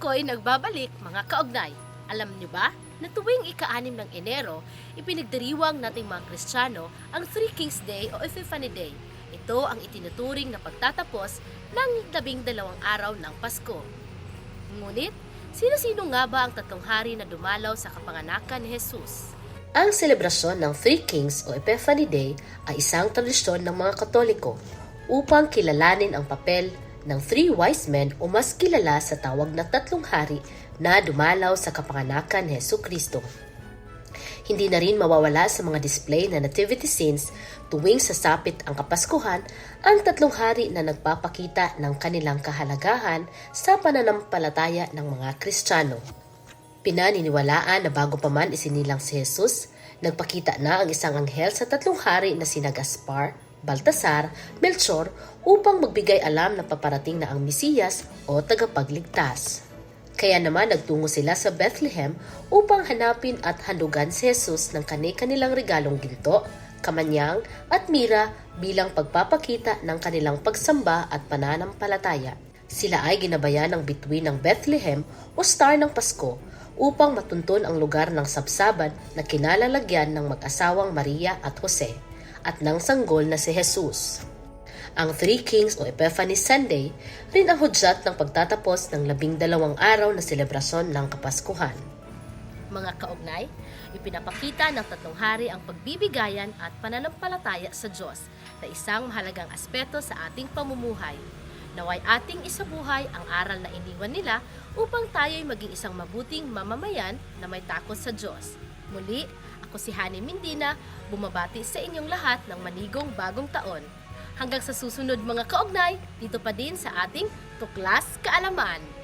ako'y nagbabalik mga kaugnay. Alam niyo ba na tuwing ika-anim ng Enero, ipinagdiriwang nating mga Kristiyano ang Three Kings Day o Epiphany Day. Ito ang itinuturing na pagtatapos ng labing dalawang araw ng Pasko. Ngunit, sino-sino nga ba ang tatlong hari na dumalaw sa kapanganakan ni Jesus? Ang selebrasyon ng Three Kings o Epiphany Day ay isang tradisyon ng mga Katoliko upang kilalanin ang papel ng Three Wise Men o mas kilala sa tawag na tatlong hari na dumalaw sa kapanganakan ni Heso Kristo. Hindi na rin mawawala sa mga display na nativity scenes tuwing sasapit ang Kapaskuhan ang tatlong hari na nagpapakita ng kanilang kahalagahan sa pananampalataya ng mga Kristiyano. Pinaniniwalaan na bago pa man isinilang si Jesus, nagpakita na ang isang anghel sa tatlong hari na sina Gaspar, Baltasar, Melchor upang magbigay alam na paparating na ang Mesiyas o tagapagligtas. Kaya naman nagtungo sila sa Bethlehem upang hanapin at handugan si Jesus ng kani-kanilang regalong ginto, kamanyang at mira bilang pagpapakita ng kanilang pagsamba at pananampalataya. Sila ay ginabayan ng bituin ng Bethlehem o Star ng Pasko upang matunton ang lugar ng sabsaban na kinalalagyan ng mag-asawang Maria at Jose at ng sanggol na si Jesus. Ang Three Kings o Epiphany Sunday rin ang hudyat ng pagtatapos ng labing dalawang araw na selebrasyon ng Kapaskuhan. Mga kaugnay, ipinapakita ng tatlong hari ang pagbibigayan at pananampalataya sa Diyos na isang mahalagang aspeto sa ating pamumuhay. Naway ating isabuhay ang aral na iniwan nila upang tayo'y maging isang mabuting mamamayan na may takot sa Diyos. Muli, ako si Hani Mindina, bumabati sa inyong lahat ng manigong bagong taon. Hanggang sa susunod mga kaugnay, dito pa din sa ating Tuklas Kaalaman.